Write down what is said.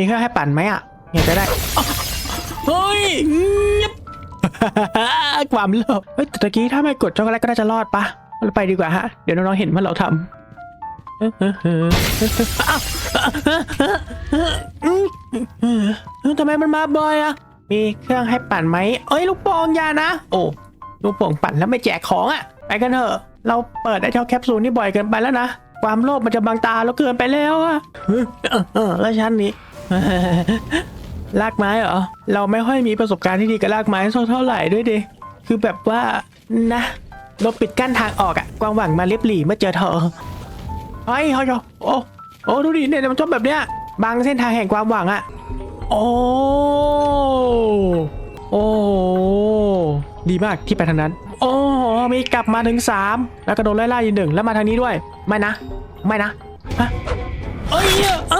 มีเครื่องให้ปั่นไหมอะอยากจะได้อ๊ะเฮ้ยเงียบความโลภเฮ้ยแต่ตะกี้ถ้าไม่กดช็อกโกแลตก็น่าจะรอดปะเราไปดีกว่าฮะ เดี๋ยวน้องๆเห็นว่าเราทำเออเออเอออ้าวเออทำไมมันมาบ่อยอะมีเครื่องให้ปั่นไหมเอ้ยลูกโป่งอยานะ โอ้ลูกโป่งปั่นแล้วไม่แจกของอะไปกันเถอะ เราเปิดไอ้เจ้าแคปซูลนี่บ่อยเกินไปแล้วนะ ความโลภมันจะบังตาเราเกินไปแล้วอะเออเออเออแล้วชั้นนี้ ลากไม้เหรอ เราไม่ค่อยมีประสบการณ์ที่ดีกับลากไม้สักเท่าไหร่ด้วยดิ คือแบบว่านะเราปิดกั้นทางออกอะความหวังมาเรียบหลีเมื่อเจอเธอเฮ้ยเฮ้ยโอ้โอ้ดูดิเนี่ยมันชอบแบบเนี้ยบางเส้นทางแห่งความหวังอะโอ้โอ้ดีมากที่ไปทางนั้น โอ้โหมีกลับมาถึงสามแล้วก็โดนไล่ล่าอีกหนึ่งแล้วมาทางนี้ด้วย ไม่นะ ไม่นะฮะเอ้ยเออเลย